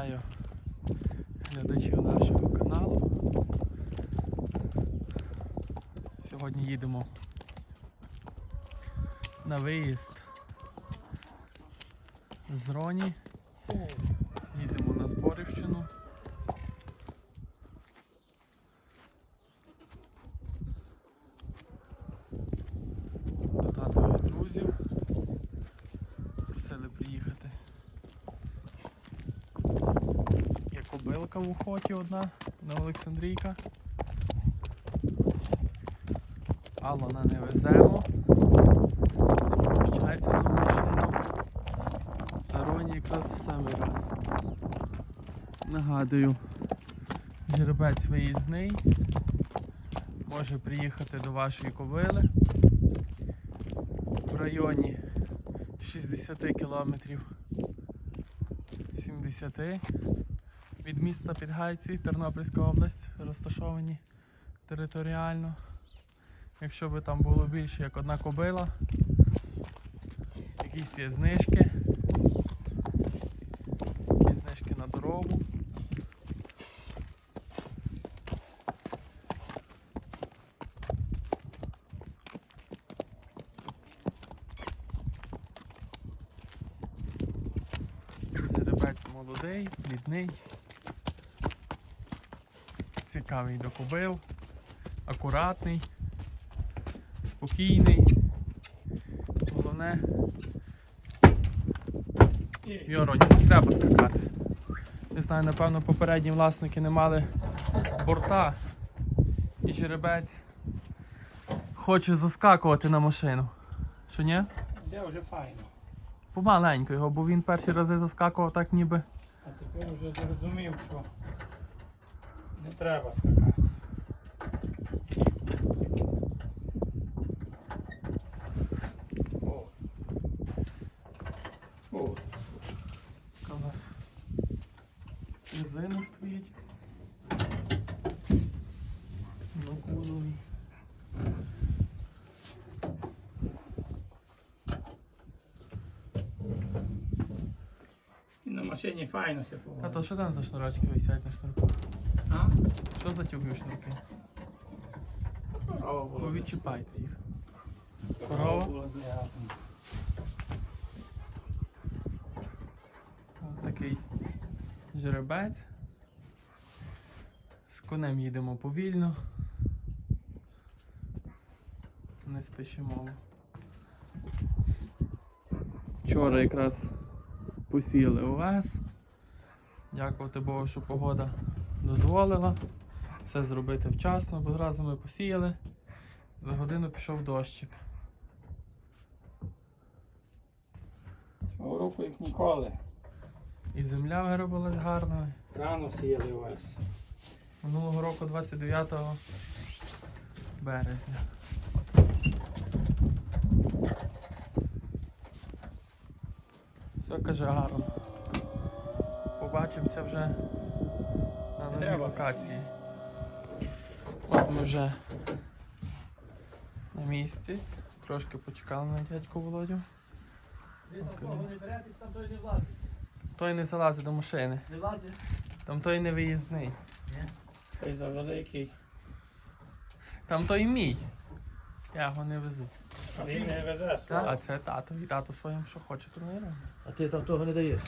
Вітаю глядачів нашого каналу. Сьогодні їдемо на виїзд з Роні. Їдемо на Зборівщину. До татових друзів. Просили приїхати. Є кобилка в охоті одна на Олександрійка. Алана не веземо. Запущається на машину. Роні якраз в самий раз. Нагадую, жеребець виїзний. Може приїхати до вашої ковили в районі 60 кілометрів 70 від міста Підгайці, Тернопільська область, розташовані територіально. Якщо би там було більше як одна кобила, якісь є знижки, якісь знижки на дорогу. Жеребець молодий, плідний, цікавий до кобил, акуратний, спокійний. Головне, Йороні, не треба скакати. Не знаю, напевно, попередні власники не мали борта і жеребець хоче заскакувати на машину. Що ні? Де вже файно. Помаленько його, бо він перші рази заскакував так ніби. А тепер вже зрозумів, що не треба скакати. О. О. Клас. Резина стоїть. На кузові. І на машині файно все поводить. що там за шнурочки висять на шнурку? А? Що за тюги шнурки? Корова Ну була. відчіпайте їх. Корова була. Такий жеребець. З конем їдемо повільно. Не спішимо. Вчора якраз посіяли овес. Дякувати Богу, що погода дозволила все зробити вчасно, бо зразу ми посіяли. За годину пішов дощик. Цього року як ніколи. І земля виробилась гарно. Рано сіяли увесь. Минулого року 29 березня. Все каже гарно. Побачимося вже Треба. локації. От ми вже на місці. Трошки почекали на дядьку Володю. Ви там кого не берете, там той не влазить. Той не залазить до машини. Не влазить? Там той не виїзний. Той за великий. Там той мій. Я його не везу. А він не везе свого. А це тато. І тато своїм, що хоче, то не робить. А ти там того не даєш?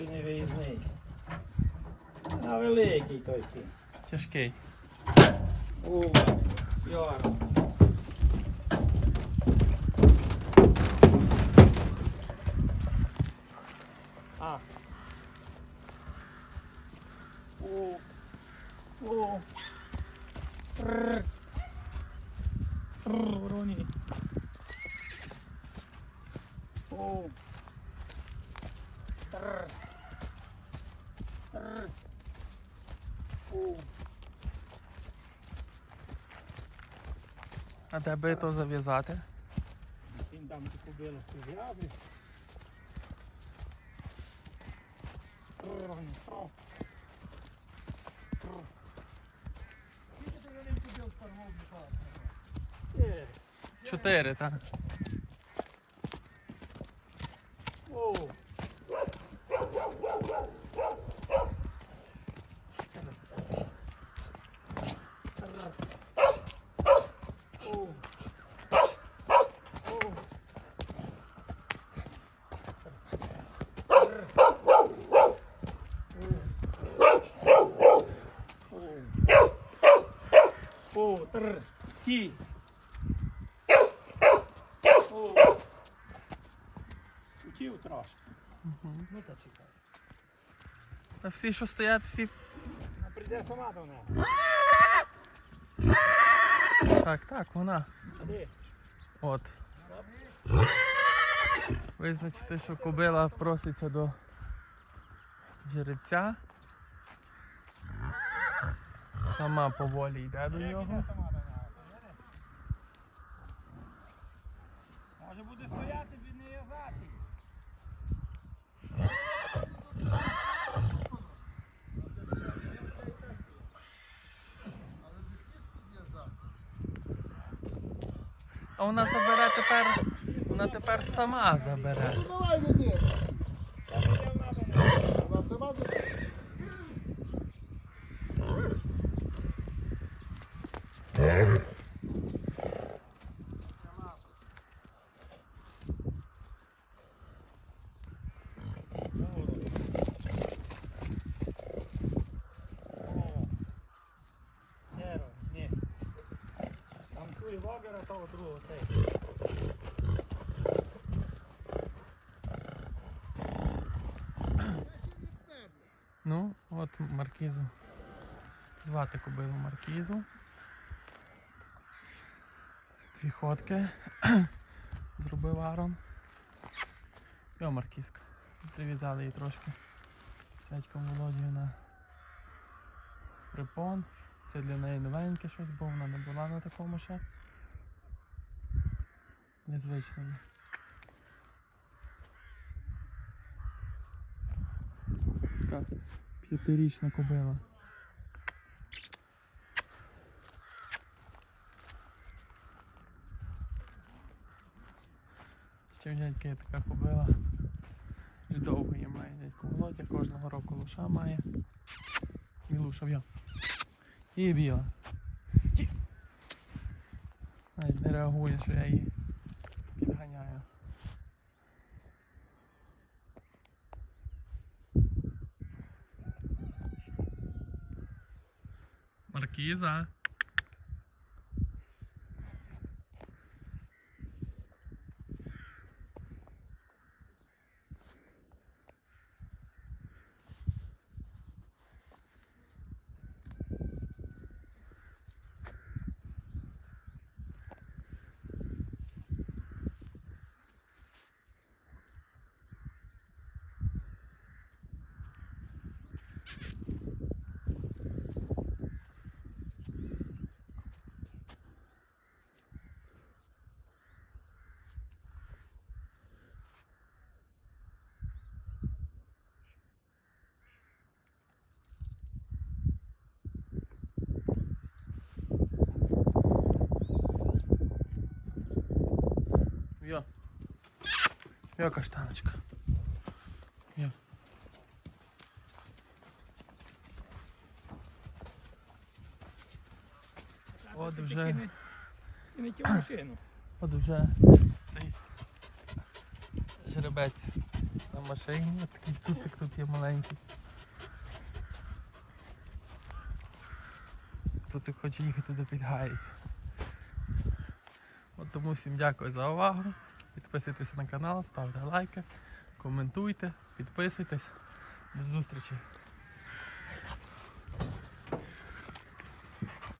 Той не виїзний. А великий той кінь. Тяжкий. О, Йор. А. О. О. Рррр. Рррр, Роні. О. Рррр. Рррр. О. А де би то зав'язати? Він там білу зробив. Чотири, так. Ті. О. Хотів трошки. Ну та чекай. Та всі, що стоять, всі. А прийде сама до мене. Так, так, вона. Ходи. От. Визначити, що кобила проситься до жеребця. Сама поволі йде до нього. Може буде стояти, він не в'язати. А вона забере тепер. Вона тепер сама забере. Ну давай веди. Вона сама до- О. Нерв, ні. Там того другого цей. Ну, от маркізу. Звати кобилу маркізу. Дві ходки. Зробив Арон. Йо, маркізка. Прив'язали її трошки дядьком Володію на припон. Це для неї новеньке щось, бо вона не була на такому ще. Незвичному. Така п'ятирічна кобила. Ще в дядька є така кобила. Вже довго її має дядько Володя, кожного року лоша має. Мілуша в'я. І біла. Навіть не реагує, що я її підганяю. Маркіза. Йо, каштаночка. Йо. От вже. кинь- кинь ті машину. От вже цей жеребець на машині. Такий цуцик тут є маленький. Цуцик хоче їхати до Підгаїць. От тому всім дякую за увагу. Підписуйтесь на канал, ставте лайки, коментуйте, підписуйтесь. До зустрічі!